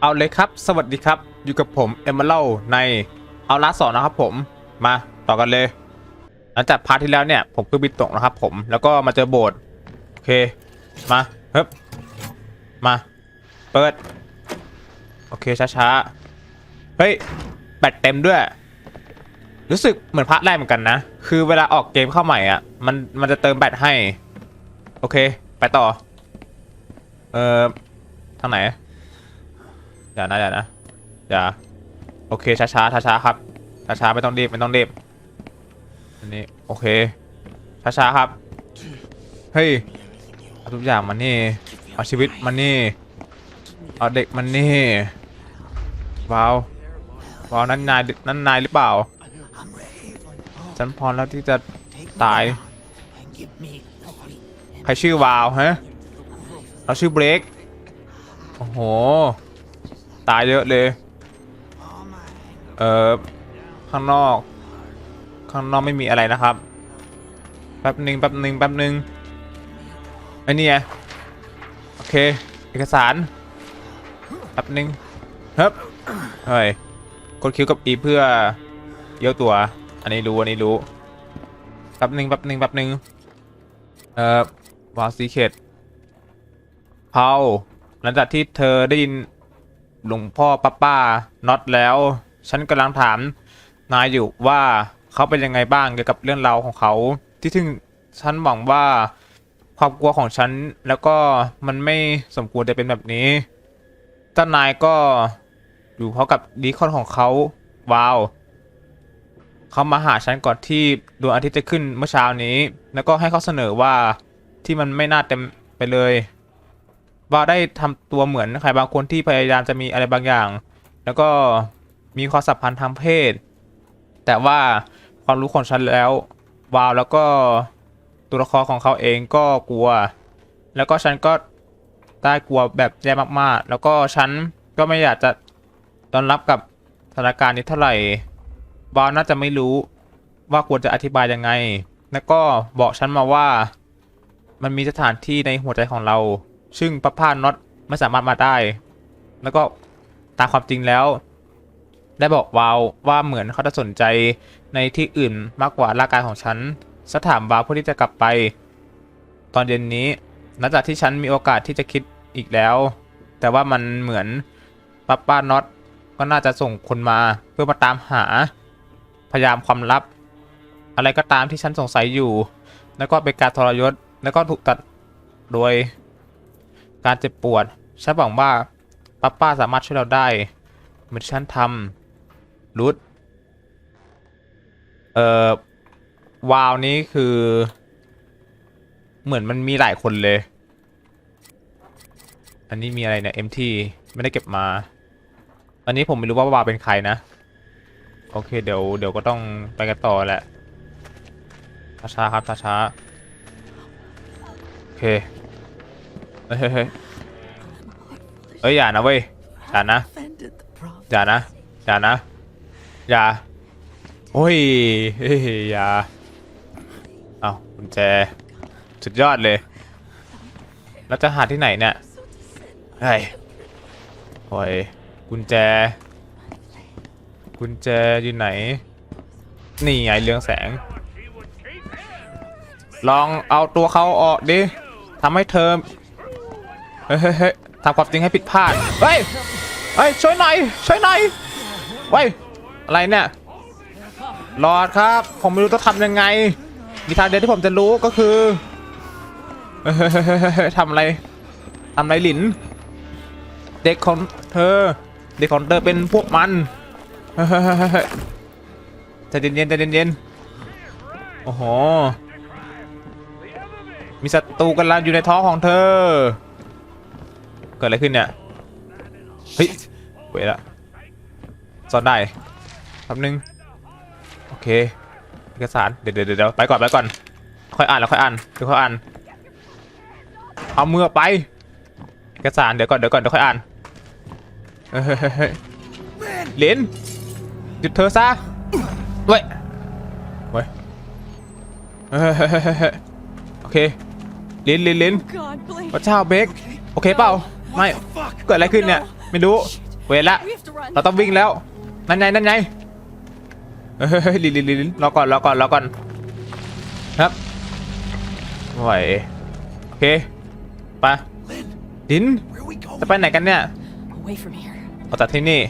เอาเลยครับ สวัสดีครับ อยู่กับผมเอมเมอรัลในเอาลาสสองนะครับผม มาต่อกันเลย หลังจากพาร์ทที่แล้วเนี่ย ผมคือบิดตกนะครับผม แล้วก็มาเจอโบสถ์โอเค มาเฮ้บมา เปิด โอเค ช้าๆ เฮ้ย แบตเต็มด้วย รู้สึกเหมือนพาร์ทแรกเหมือนกันนะ คือเวลาออกเกมเข้าใหม่อะ มัน มันจะเติมแบตให้ โอเค ไปต่อ เอ่อ ทางไหน อย่านะอย่านะอย่าโอเคช้าช้าช้าช้าๆครับช้าช้าๆไม่ต้องรีบไม่ต้องรีบอันนี้โอเคช้าช้าๆครับเฮ้ยเอาทุกอย่างมันนี่เอาชีวิตมันนี่เอาเด็กมันนี่ว้าวว้าวนั่นนายนั่นนายหรือเปล่าฉันพร้อมแล้วที่จะตายใครชื่อวาวฮะเราชื่อเบรกโอ้โห ตายเยอะเลย เอ่อข้างนอก ข้างนอกไม่มีอะไรนะครับ แป๊บหนึ่งแป๊บหนึ่งแป๊บหนึ่งไอ้นี่ไงโอเค เอกสาร แป๊บหนึ่งเฮ้ยเฮ้ยกดคิวกับ E เพื่อเยี่ยวตัว อันนี้รู้ อันนี้รู้ แป๊บหนึ่งแป๊บหนึ่งแป๊บหนึ่งเอ่อวาซีเคดเผาหลังจากที่เธอได้ยิน หลวงพ่อป้าป้าน็อตแล้ว ฉันกำลังถามนายอยู่ว่าเขาเป็นยังไงบ้างเกี่ยวกับเรื่องราวของเขา ที่ถึงฉันหวังว่าความกลัวของฉันแล้วก็มันไม่สมควรจะเป็นแบบนี้เจ้านายก็อยู่เพราะกับดีคอนของเขาว้าวเขามาหาฉันก่อนที่ดวงอาทิตย์จะขึ้นเมื่อเช้านี้ แล้วก็ให้เขาเสนอว่าที่มันไม่น่าเต็มไปเลย ว่าได้ทำตัวเหมือนใครบางคนที่พยายามจะมีอะไรบางอย่าง แล้วก็มีความสัมพันธ์ทางเพศ แต่ว่าความรู้ของฉันแล้ววาวแล้วก็ตัวละครของเขาเองก็กลัว แล้วก็ฉันก็ได้กลัวแบบแย่มากๆ แล้วก็ฉันก็ไม่อยากจะต้อนรับกับสถานการณ์นี้เท่าไหร่วาวน่าจะไม่รู้ว่าควรจะอธิบายยังไง แล้วก็บอกฉันมาว่ามันมีสถานที่ในหัวใจของเรา ซึ่งป้าพาน็อตไม่สามารถมาได้ แล้วก็ตามความจริงแล้ว ได้บอกวาวว่าเหมือนเขาจะสนใจในที่อื่นมากกว่าร่างกายของฉันสถามวาวเพื่อที่จะกลับไป ตอนเย็นนี้หลังจากที่ฉันมีโอกาสที่จะคิดอีกแล้ว แต่ว่ามันเหมือนป้าป้าน็อตก็น่าจะส่งคนมาเพื่อมาตามหาพยายามความลับ อะไรก็ตามที่ฉันสงสัยอยู่ แล้วก็เป็นการทรยศแล้วก็ถูกตัดโดย การเจ็บปวด ฉันหวังว่าป้าป้าสามารถช่วยเราได้ เหมือนฉันทำรุดเอ่อ วาวนี้คือ เหมือนมันมีหลายคนเลย อันนี้มีอะไรเนี่ย MT ไม่ได้เก็บมา อันนี้ผมไม่รู้ว่าวาวเป็นใครนะ โอเคเดี๋ยวเดี๋ยวก็ต้องไปกันต่อแหละช้าๆครับช้าๆโอเค เฮ้ยเฮ้ยเฮ้ยอย่านะเว้ยอย่านะอย่านะอย่านะอย่าโอ้ยเฮ้ยอย่าเอากุญแจสุดยอดเลยแล้วจะหาที่ไหนเนี่ยเฮ้ยโอ้ยกุญแจ กุญแจอยู่ไหน นี่ไงเรืองแสง ลองเอาตัวเขาออกดิทำให้เธอ เฮ้ยเฮ้ยทำความจริงให้ผิดพลาด เฮ้ย เฮ้ย ช่วยหน่อย ช่วยหน่อยเว้ย อะไรเนี่ย รอดครับ ผมไม่รู้จะทำยังไง มีทางเดียวที่ผมจะรู้ก็คือเฮ้ยทำอะไรทำอะไรหลิน เด็กของเธอ เด็กของเธอเป็นพวกมันเฮ้ยเฮ้ยเฮ้ยใจเย็นๆใจเย็นๆโอ้โห มีศัตรูกำลังอยู่ในท้องของเธอ เกิดอะไรขึ้นเนี่ย เฮ้ยเวละซ่อนได้แป๊บนึง โอเค เอกสาร เดี๋ยวเดี๋ยวเดี๋ยวไปก่อนไปก่อน ค่อยอ่านแล้วค่อยอ่านเดี๋ยวค่อยอ่าน เอามืออไป เอกสาร เดี๋ยวก่อนเดี๋ยวก่อนเดี๋ยวค่อยอ่านเฮ้ยเฮ้ยเฮ้ยเฮ้ยเหรนหยุดเธอซะเว้ยเว้ยเฮ้ยเฮ้ยเฮ้ยเฮ้ยโอเคลินลินลินพระเจ้าเบคโอเคเปล่า ไม่ เกิดอะไรขึ้นเนี่ย ไม่รู้ เวรละ เราต้องวิ่งแล้ว นั่นไงนั่นไงเฮ้ยลินลินลินรอก่อนรอก่อนรอก่อน ครับไหวโอเค ไป ลิน จะไปไหนกันเนี่ยเราตัดที่นี่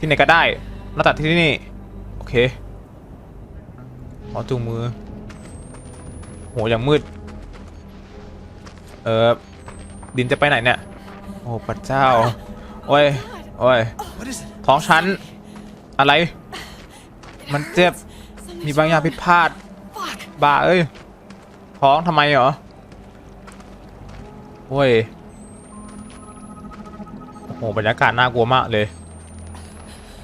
ที่ไหนก็ได้ เราตัดที่นี่ โอเคเอจูงมือ โห อย่างมืด เออดินจะไปไหนเนี่ย อ้พระเจ้า โอ้ย โอ้ย What is it? ท้องฉัน อะไร มันเจ็บ มีบางอย่างผิดพลาด Fuck. บ้าเอ้ย ท้องทำไมเหรอ โอ้ย โอ้โห บรรยากาศน่ากลัวมากเลย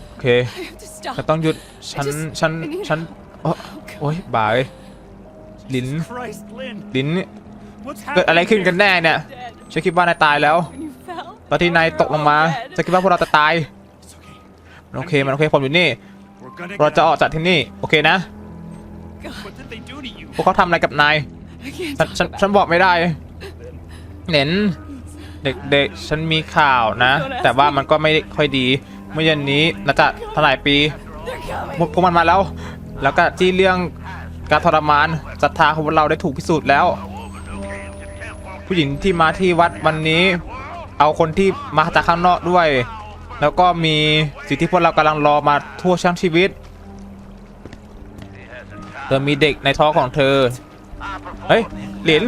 โอเค I have to stop. จะต้องหยุด ฉัน ฉัน ฉัน โอ๊ะโอ้ยบ้าเอ้ย ลิ้น Christ, Lynn, ลิ้น what's เกิด happening? อะไรขึ้นกันแน่เนี่ย Dead. ฉันคิดว่านายตายแล้ว When you fell. ตอนที่นายตกลงมา we're all ฉัน dead. คิดว่าพวกเราจะตายมันโอเคมันโอเคผมอยู่นี่ เราจะออกจากที่นี่โอเคนะพวกเขาทำอะไรกับนายฉันฉันบอกไม่ได้เหนนเด็กๆฉันมีข่าวนะ แต่ว่ามันก็ไม่ค่อยดีเมื่อเย็นนี้น่าจะท่าไหร่ปีพวกมันมาแล้ว แล้วก็ที่เรื่องการทรมานศรัทธาของเราได้ถูกพิสูจน์แล้ว ผู้หญิงที่มาที่วัดวันนี้ เอาคนที่มาจากข้างนอกด้วย แล้วก็มีสิ่งที่พวกเรากำลังรอมาทั่วช่างชีวิต เธอมีเด็กในท้องของเธอ เฮ้ย หลิน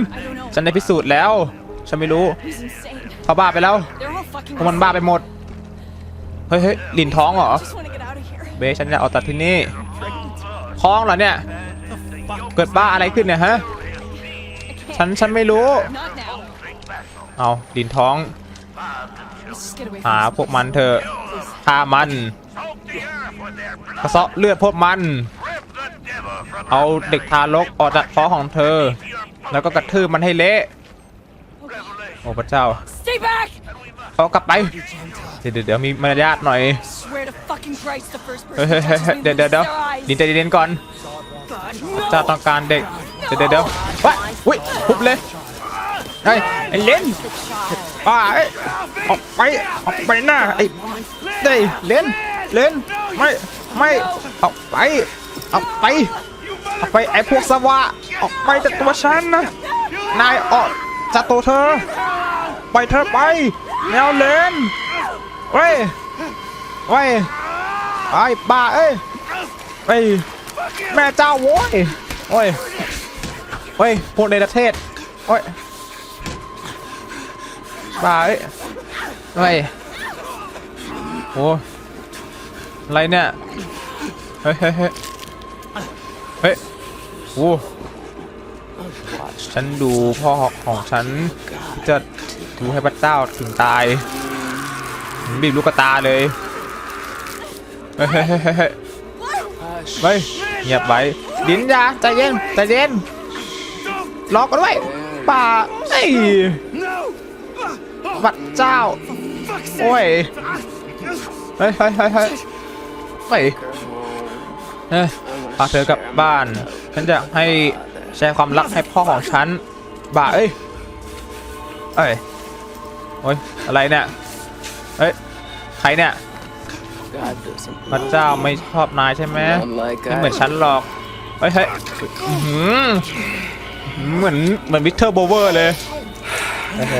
ฉันได้พิสูจน์แล้ว ฉันไม่รู้ เขาบ้าไปแล้วพวกมันบ้าไปหมด เฮ้ยเฮ้ยหลินท้องเหรอ เบฉันจะเอาตัดที่นี่ท้องเหรอเนี่ย เกิดบ้าอะไรขึ้นเนี่ยฮะ ฉันฉันไม่รู้ เอาดินท้อง Let's just get away หา from พวกมันเถอะฆ่ามันกระเซาะเลือดพวกมัน เอาเด็กทารกออกจากท้องของเธอ แล้วก็กระทืบมันให้เละโอ้พระเจ้า Stay back! เขากลับไปเดี๋ยวเดี๋ยวเดี๋ยวมีมารยาทหน่อย Swear to fucking Christ, the first เฮ้ย person เฮ้ย who เฮ้ย touches me เดี๋ยวเดี๋ยวเดี๋ยว loses their eyes. ดินใจเย็นๆก่อน God, เจ้า no. ต้องการเด็ก เดี๋ยวเดี๋ยวเดี๋ยวว้ายอุ้ยทุบเลยไอ้ยไอ้เลนป้า ไอ้ออกไปออกไปหน้าไอ้เด้ยเลนเลนไม่ไม่ออกไปออกไปออกไปไอ้พวกสวะออกไปจากตัวฉันนะนายออกจากตัวเธอ ไปเธอไปแนวเลนเว้ยเว้ยไอ้บ้าเอ้ยเฮ้ยแม่เจ้าโว้ยโอ้ยโอ้ยพวกในประเทศโอ้ย บ้าเอ้ยโอ้ยโอ้อะไรเนี่ย เฮ้ยเฮ้ยเฮ้ยเฮ้ยโอ้ฉันดูพ่อของฉันจะดูให้พระเจ้าถึงตายบีบลูกกระตาเลยเฮ้ยเฮ้ยเฮ้ยเฮ้ยเฮ้ยเงียบไว้ดินยาใจเย็นใจเย็นรอกกันด้วยป่าเอ้ย เจ้า โอ้ย เฮ้ยเฮ้ยเฮ้ยเฮ้ยเฮ้ยเฮ้ยพาเธอกลับบ้าน ฉันจะให้แชร์ความรักให้พ่อของฉัน บ่าเอ้ย เอ้ย โอ้ย อะไรเนี่ย เฮ้ย ใครเนี่ยพระเจ้าไม่ชอบนายใช่ไหมไม่เหมือนฉันหรอก เฮ้ยเฮ้ยเหมือนเหมือนวิเทอร์โบเวอร์เลย โอ้โห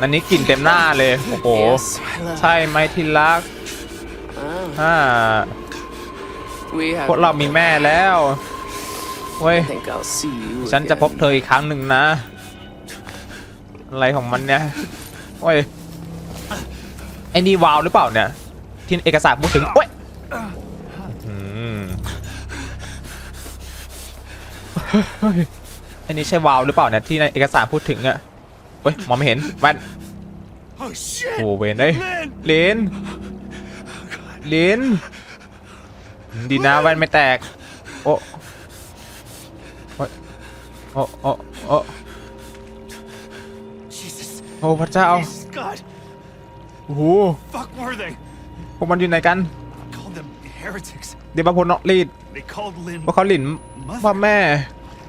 อันนี้กลิ่นเต็มหน้าเลย โอ้โห Yes, my love. ใช่ไหมที่รัก Ah, อ่า we have พวกเรามีแม่แล้วเว้ย I think I'll see you ฉันจะพบ again. เธออีกครั้งหนึ่งนะ อะไรของมันเนี่ยโอ้ยไอ้นี่วาวหรือเปล่าเนี่ย ที่เอกสารพูดถึงโอ้ยอืมเฮ้ยไอ้นี่ใช่วาวหรือเปล่าเนี่ยที่ในเอกสารพูดถึงอะ เฮ้ยมองไม่เห็นแว่น Oh shit! โอ้เวนเอ้ย Lynn! เลนเลนดีนะแว่นไม่แตก โอ้โอ้ยโอ้โอ้โอ้ Jesus! โอ้พระเจ้า Jesus God! โอ้โห Fuck were they? พวกมันอยู่ไหนกัน Called them heretics. เดี๋ยวมาพลนอกรีด They called Lynn. พวกเขาหลินว่าแม่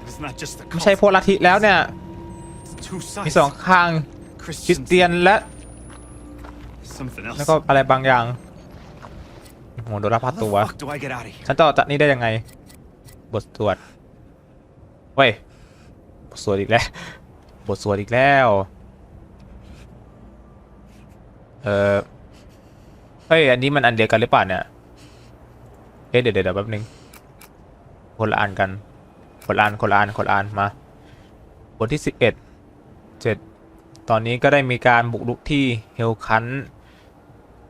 It's not just the ไม่ cult. ใช่พวกลัทธิแล้วเนี่ย It's two มี sides. สองข้างคริส Christians เตียนและ Something else. แล้วก็อะไรบางอย่างโอ้โหโดนลักพา How the ตัว fuck do I get out of here? ฉันจะออกจากนี้ได้ยังไง บทสวดเว้ยบทสวดอีกแล้วบทสวดอีกแล้ว เออเฮ้ยอันนี้มันอันเดียวกันหรือเปล่าเนี่ยเอ๊ะเดี๋ยวเดี๋ยวเดี๋ยวแป๊บนึงคนละอันกันคนละอันคนละอันคนละอันมาบทที่สิบเอ็ดเจ็ด ตอนนี้ก็ได้มีการบุกรุกที่เฮลคัน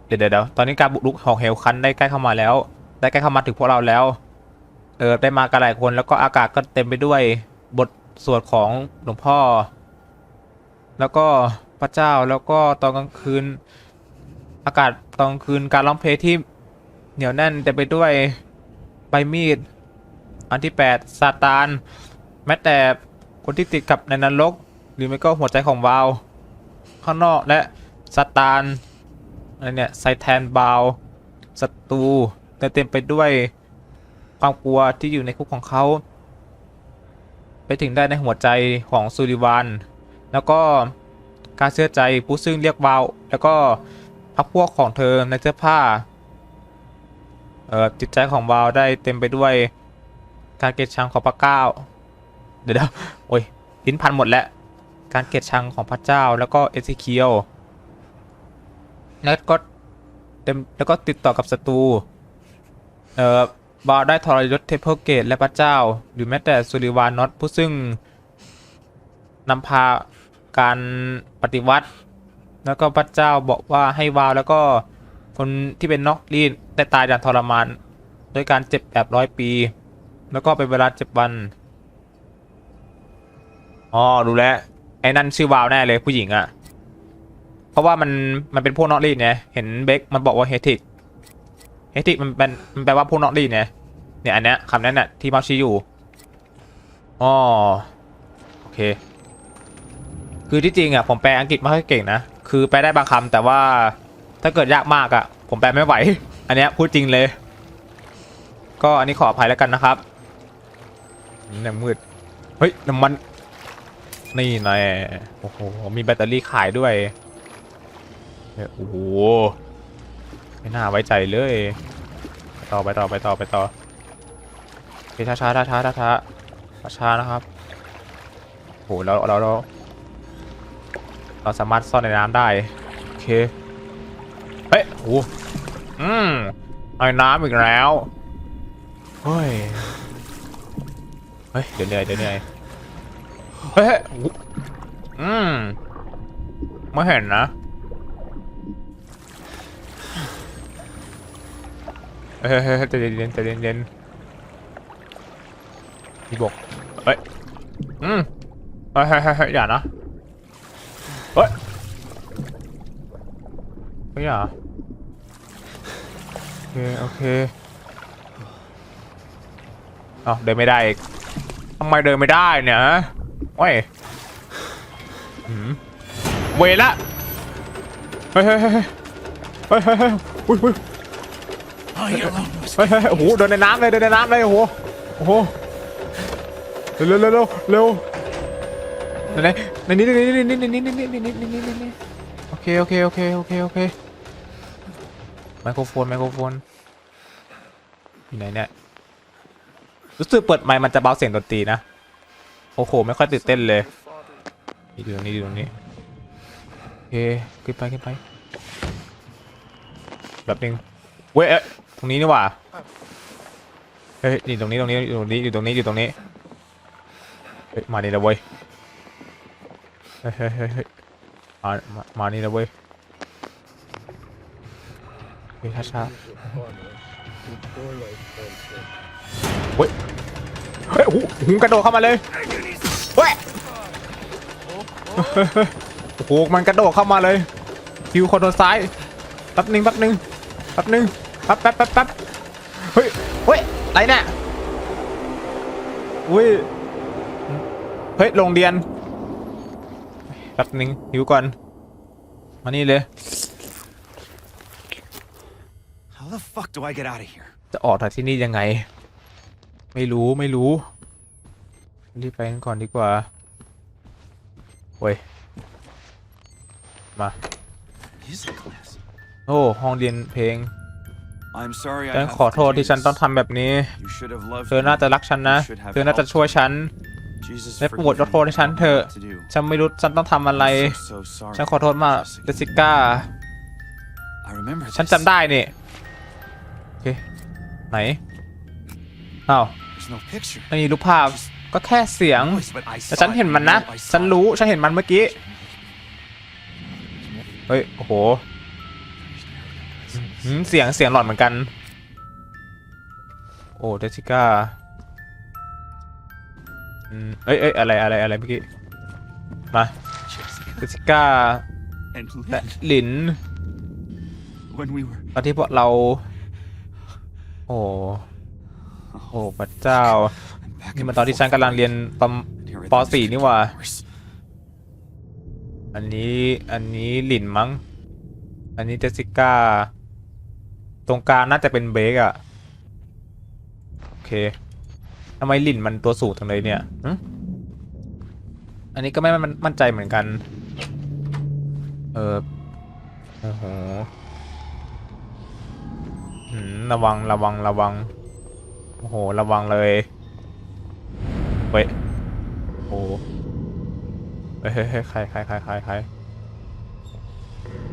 เดี๋ยวเดี๋ยวเดี๋ยวตอนนี้การบุกรุกของเฮลคันได้ใกล้เข้ามาแล้ว ได้ใกล้เข้ามาถึงพวกเราแล้ว เออได้มากันหลายคนแล้วก็อากาศก็เต็มไปด้วยบทสวดของหลวงพ่อ แล้วก็พระเจ้าแล้วก็ตอนกลางคืน อากาศตอนกลางคืนการร้องเพลงที่เหนียวแน่นเต็มไปด้วยใบมีด อันที่ 8 ซาตาน แม้แต่คนที่ติดกับในนรก รือไม่ก็หัวใจของวาล์วข้างนอกและซาตานอะไรเนี่ยไซแทนบาวศัตรูแต่เต็มไปด้วยความกลัวที่อยู่ในคุกของเขา ไปถึงได้ในหัวใจของซูริวัน แล้วก็การเชื่อใจผู้ซึ่งเรียกวาล์วแล้วก็พักพวกของเธอในเสื้อผ้าเอ่อจิตใจของวาล์วได้เต็มไปด้วยการเกลียดชังของพระเจ้า เดี๋ยวนะโอ้ยลิ้นพันหมดแล้ว การเกลียดชังของพระเจ้าแล้วก็เอซิเคียวแล้วก็เต็มแล้วก็ติดต่อกับศัตรูเอ่อบาได้ทรยศเทพเกตและพระเจ้า หรือแม้แต่สุริวานอตผู้ซึ่งนำพาการปฏิวัติ แล้วก็พระเจ้าบอกว่าให้วาวแล้วก็คนที่เป็นนอกรีดได้ตายอย่างทรมานด้วยการเจ็บแบบร้อยปี แล้วก็เป็นเวลาเจ็ดวัน อ๋อ รู้แล้ว ไอ้นั่นชื่อวาวแน่เลยผู้หญิงอะ่ะ เพราะว่ามันมันเป็นพวกนอกรีดเนี่ยเห็นเบคมันบอกว่าเฮติกเฮติกมันเป็นมันแปลว่าพวกนอกรีดเนี่ยเนี่ยอันเนี้ยคำนั้นน่ะที่มาชี้อยู่อ๋อโอเค คือที่จริงอะผมแปลอังกฤษไม่ค่อยเก่งนะคือแปลได้บางคำแต่ว่าถ้าเกิดยากมากอะ ผมแปลไม่ไหว อันเนี้ยพูดจริงเลย ก็อันนี้ขออภัยแล้วกันนะครับเนี่ยมืด เฮ้ยน้ำมัน นี่แน่โอ้โห มีแบตเตอรี่ขายด้วยโอ้โห ไม่น่าไว้ใจเลยไปต่อไปต่อไปต่อไปต่อเคช้าช้าช้าช้าช้าช้าช้านะครับโอ้โหเราเราเราเราสามารถซ่อนในน้ำได้ โอเค เฮ้ยโอ้โหอืมไอ้น้ำอีกแล้ว เฮ้ย เฮ้ย เดี๋ยวเหนื่อยเดี๋ยวเหนื่อย เฮ้ยอืมไม่เห็นนะเฮ้ยเฮ้ยเฮ้ยใจเย็นๆใจเย็นๆพี่บอกเฮ้ยอืมเฮ้ยเฮ้ยเฮ้ยอย่านะเฮ้ยเฮ้ยอย่าโอเคโอเคอ้าเดินไม่ได้อีกทำไมเดินไม่ได้เนี่ยฮะ โอ้ยเวละเฮ้ยเฮ้ยเฮ้ยเฮ้ยเฮ้ยเฮ้ยโอ้โหเดินในน้ำเลยเดินในน้ำเลยโอ้โหโอ้โหเร็วเร็วเร็วเร็วไหนไหนในนี้ในนี้ในนี้ในนี้ในนี้ในนี้ในนี้ในนี้โอเคโอเคโอเคโอเคโอเคไมโครโฟนไมโครโฟนอยู่ไหนเนี่ยรู้สึกเปิดไมค์มันจะเบาเสียงดนตรีนะ โอ้โห ไม่ค่อยตื่นเต้นเลยอยู่ตรงนี้อยู่ตรงนี้โอเคขึ้นไปขึ้นไปแบบนึงเว้ยตรงนี้นี่หว่าเฮ้ยนี่ตรงนี้ตรงนี้อยู่ตรงนี้อยู่ตรงนี้อยู่ตรงนี้เฮ้ยมานี่ล้วเว้ยเฮ้ยเฮ้ยเฮ้ยมามามานี่ล้วเว้ยเฮ้ยช้าช้าเฮ้ย เฮ้ยโอ้โหหูกระโดดเข้ามาเลยเฮ้ยโอ้โหมันกระโดดเข้ามาเลยคิวคนโดนซ้ายแป๊บหนึงแป๊บหนึงแป๊บหนึงแป๊บแป๊บแป๊บแป๊บเฮ้ยเฮ้ยอะไรเนี่ยอุ้ยเฮ้ยโรงเรียนแป๊บหนึงหิวก่อนมานี่เลย How the fuck do I get out of here? จะออกจากที่นี่ยังไง ไม่รู้ไม่รู้ รีบไปกันก่อนดีกว่าโอ้ย มา Music class. โอ้ ห้องเรียนเพลง I'm sorry I ฉัน have ขอโทษ to do ที่ฉันต้อง this. ทำแบบนี้ You should have loved เธอน่าจะรักฉันนะ You should have เธอน่าจะ helped ช่วยฉัน Jesus และโปรด forgive ยกโทษให้ฉัน me. เถอะ What to do. ฉันไม่รู้ฉันต้องทำอะไร I'm so, so sorry. ฉันขอโทษมากเจสสิก้า I remember ฉัน this. จำได้นี่ โอเค ไหน อ้าว There's no picture. ไม่มีรูปภาพก็แค่เสียง Voice, but I แต่ saw ฉัน it. เห็นมันนะ I saw ฉัน it. รู้ฉันเห็นมันเมื่อกี้ เฮ้ย โอ้โหหืมเสียงเสียงหลอนเหมือนกัน โอ้เจสสิก้าอืมเอ้ยเอ้ยอะไรอะไรอะไรเมื่อกี้ มาเจสสิก้า And และ Lynn, หลิน when we were ตอนที่พวกเรา โอ้ โอ้โหพระเจ้า นี่มันตอนที่ฉันกำลังเรียนตอน Here are ป .4 นี่หว่า อันนี้ อันนี้หลินมั้ง อันนี้เจสสิก้า ตรงกลางน่าจะเป็นเบรกอะโอเคทำไมหลินมันตัวสูงจังเลยเนี่ย อันนี้ก็ไม่มั่นใจเหมือนกัน เออโอ้โหระวัง ระวัง ระวัง โอ้โห ระวังเลยเว้ยโอ้เฮ้ยเฮ้ยใครใครใครใครใคร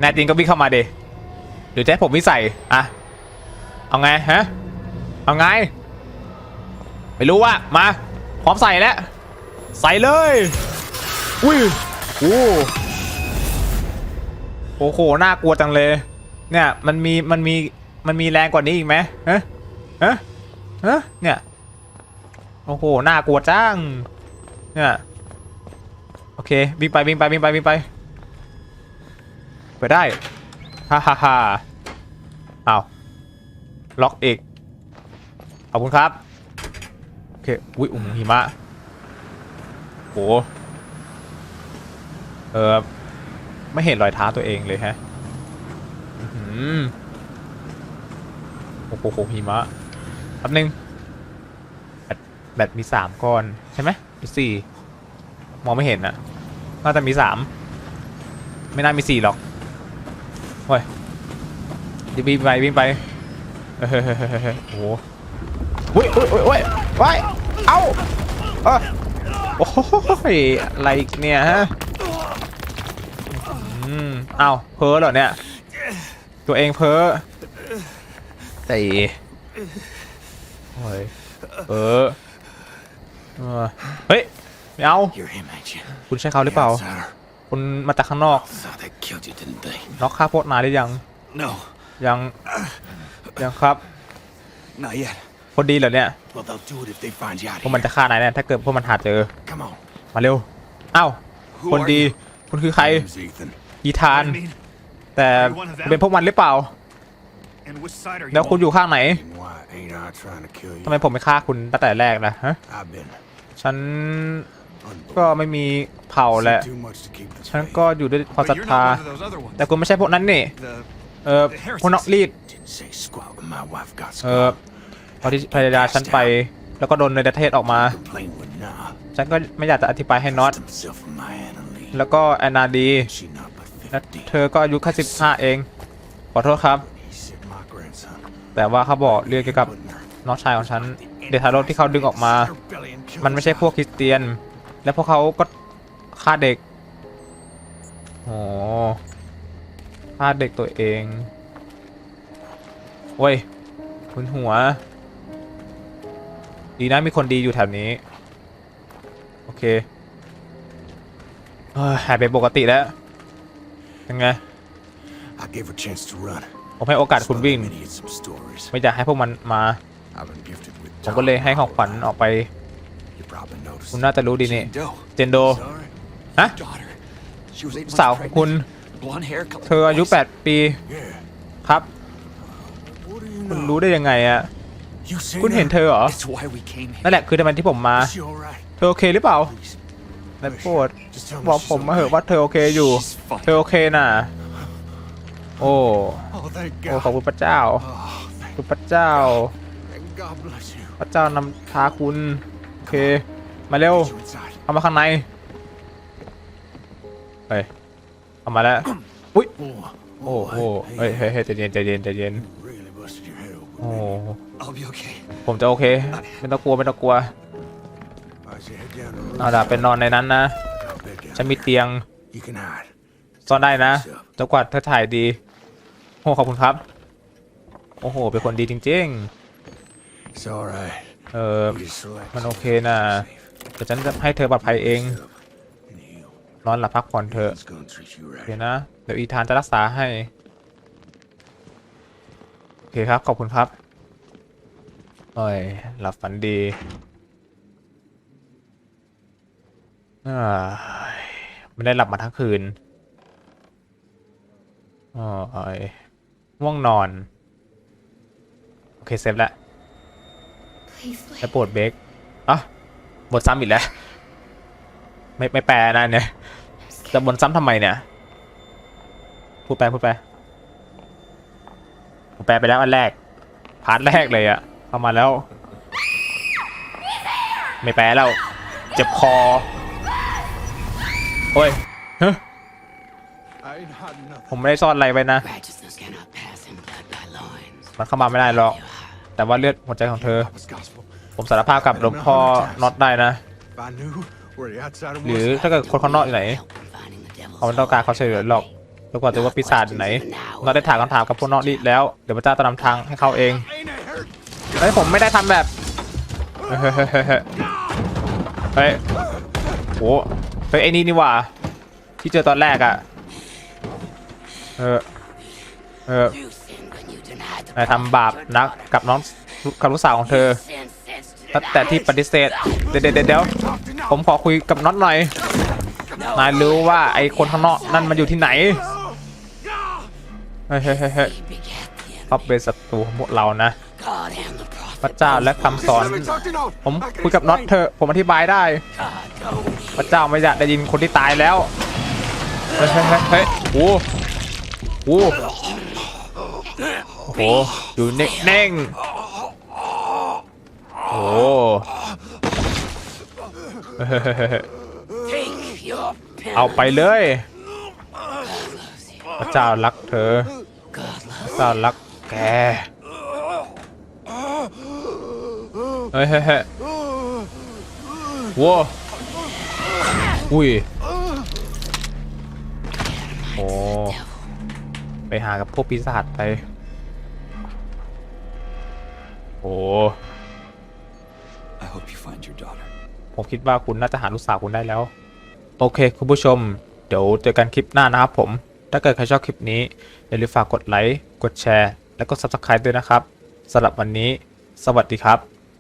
แน่จริงก็วิ่งเข้ามาดิหรือจะให้ผมวิงใส่อะเอาไงฮะ เอาไง ไม่รู้ว่ามา พร้อมใส่แล้ว ใส่เลย อุ้ยโอ้โอ้โห น่ากลัวจังเลย เนี่ย มันมี มันมี มันมีแรงกว่านี้อีกไหมฮะ ฮะ ฮะเนี่ย โอ้โหน่ากลัวจังเนี่ยโอเควิ่งไปวิ่งไปวิ่งไปวิ่งไปไปได้ฮ่าฮ่าฮ่าอ้าวล็อกอีกขอบคุณครับโอเคอุ้ยอุ้มหิมะโหเออไม่เห็นรอยเท้าตัวเองเลยฮะอื้อหือโอ้โหโหหิมะ แป๊บนึงแบตแบตมีสามก้อนใช่ไหมหรือสี่มองไม่เห็นนะน่าจะมีสามไม่น่ามีสี่หรอกเฮ้ยดีวิ่งไปวิ่งไปเฮ้ยเฮ้ยเฮ้ยเฮ้ยเฮ้ยโอ้โหอุ้ยอุ้ยอุ้ยไวเอ้าเอ้ยโอ้โหอะไรอีกเนี่ยฮะอืมเอ้าเพ้อเหรอเนี่ย ตัวเองเพ้อแต่ โอ้ยเออเออเฮ้ยไม่เอา You're him, ain't you? คุณใช่เขาหรือเปล่า Outsider. คุณมาจากข้างนอก Thought they killed you, didn't they? น็อกฆ่าโพดนายหรือยัง No, ยัง ยังครับ not yet. คนดีเหรอเนี่ย Well, they'll do it if they find you out พวกมันจะฆ่านายแน่ถ้าเกิดพวกมันหาเจอ Come on. มาเร็วเอ้า Who คน are ดี you? คุณคือใคร Name's Ethan. อีธาน I mean, แต่ Are you one of them? คุณเป็นพวกมันหรือเปล่า แล้วคุณ on? อยู่ข้างไหน And why ain't I trying to kill you? ทำไมผมไม่ฆ่าคุณตั้งแต่แรกนะฮะ I've been ฉันก็ unbelievable. ไม่มีเผ่าแหละ Seen too much to keep the ฉัน faith. ก็อยู่ด้วยความ But ศรัท you're ธา not one of those other ones. แต่คุณไม่ใช่พวกนั้นนี่ The เออพวกนอกรีด Didn't say squat when my wife got เออ squat. ตอนที่ภรรยาฉันไป แล้วก็โดนในประเทศออกมา Complain with nah. ฉันก็ไม่อยากจะอธิบายให้น็อต Himself from my Annalie. แล้วก็แอนนาดี She not but และ 50. เธอก็อายุแค่สิบห้าเอง ขอโทษครับ แต่ว่าเขาบอกเรื่องเกี่ยวกับน้องชายของฉันเดทารถที่เขาดึงออกมา มันไม่ใช่พวกคริสเตียน และพวกเขาก็ฆ่าเด็กโอ้ฆ่าเด็กตัวเองเว้ยคุณหัว ดีนะมีคนดีอยู่แถวนี้ โอเคเอ้ยหายเป็นปกติแล้วยังไง I gave her a chance to run. ผมให้โอกาสคุณวิ่ง ไม่อยากให้พวกมันมา ผมก็เลยให้ของขวัญออกไป คุณน่าจะรู้ดีนี่ เจนโด ฮะ สาวของคุณ เธออายุ 8 ปี ครับ คุณรู้ได้ยังไงอะคุณเห็นเธอเหรอ นั่นแหละคือทำไมที่ผมมา เธอโอเคหรือเปล่านโปรดบอกผมมาเหอะว่าเธอโอเคอยู่ เธอโอเคน่ะ โอ้ Oh, thank โอ้ขอบ God. คุณพระเจ้า Oh, ขอบ thank คุณพระเจ้า and God bless you. พระเจ้านำทาคุณ โอเค มาเร็ว Get you inside. เข้ามาข้างในเฮ้ยเข้ามาแล้ว อุ้ย Oh, โอ้โหเฮ้ยเฮ้ยเฮ้ยใจเย็นใจเย็นใจเย็น You really busted your head open. โอ้ I'll be okay. ผมจะโอเค ไม่ต้องกลัวไม่ต้องกลัว As you head down the road, เอาล่ะเป็นนอนในนั้นนะ I'll bet down ฉันมีเตียง You can hide. ซ่อนได้นะจนกว่าเธอถ่ายดีโอ้ขอบคุณครับ โอ้โห เป็นคนดีจริง It's all right. ๆเออ You just relax. มันโอเคนะเดี๋ยวฉันจะให้เธอปลอดภัยเอง Up and heal. นอนหลับพักผ่อนเถอะ He's gonna treat you โอ right. เคนะ เดี๋ยวอีธานจะรักษาให้ โอเคครับ ขอบคุณครับโอ้ยหลับฝันดีอ้ายไม่ได้หลับมาทั้งคืนโอ้ย ง่วงนอน โอเคเซฟแล้ว Please, แล้วโปรดเบรกอะบทซ้ำอีกแล้ว ไม่ไม่แปลนะเนี่ยจะบนซ้ำทำไมเนี่ย พูดไปพูดไปผมแปลไปแล้วอันแรก พาร์ทแรกเลยอะเข้ามาแล้ว ไม่แปลแล้ว เจ็บคอ โอ้ยเฮ้ย I ain't hiding nothing. ผมไม่ได้ซ่อนอะไรไว้นะ มันเข้ามาไม่ได้หรอก แต่ว่าเลือดหัวใจของเธอ ผมสารภาพกับหลวงพ่อน็อตได้นะ หรือถ้าเกิดคนข้างนอกอยู่ไหนเขาไม่ต้องการเขาช่วยเหลือหรอกแล้วก็จะว่าปีศาจไหน เราได้ถามคำถามกับพวกนอกนี่แล้ว เดี๋ยวพระเจ้าจะนำทางให้เขาเองเฮ้ยผมไม่ได้ทำแบบ เฮ้ยโอ้เฮ้ยไอ้นี่นี่ว่า ที่เจอตอนแรกอะเออ เออ นายทำบาปนักกับน้องกับลูกสาวของเธอตั้งแต่ที่ปฏิเสธ เดี๋ยวเดี๋ยวเดี๋ยวเดียวผมขอคุยกับน็อตหน่อย นายรู้ว่าไอคนข้างนอกนั่นมันอยู่ที่ไหน เฮ้ยเฮ้ยเฮ้ยเฮ้ย he begat the enemy, เขาเป็นศัตรูของพวกเรานะพระเจ้าและคำสอน ผมคุยกับน็อตเธอผมอธิบายได้ พระเจ้าไม่อยากได้ยินคนที่ตายแล้ว เฮ้เฮ้ยเฮ้ยเฮ้ยโอ้โห โอ้โหอยู่เน่งเน่งโอ้โหเฮ้เฮ้เฮ้เอาไปเลยพระเจ้ารักเธอพระเจ้ารักแกเฮ้ยเฮ้ยเฮ้ยว้าอุ้ยโอ้ไปหากับพวกปีศาจไป โอ้ I hope you find your daughter. ผมคิดว่าคุณน่าจะหาลูกสาวคุณได้แล้ว โอเค คุณผู้ชม เดี๋ยวเจอกันคลิปหน้านะครับผม ถ้าเกิดใครชอบคลิปนี้ อย่าลืมฝากกดไลค์ กดแชร์ แล้วก็ Subscribe ด้วยนะครับสำหรับวันนี้ สวัสดีครับ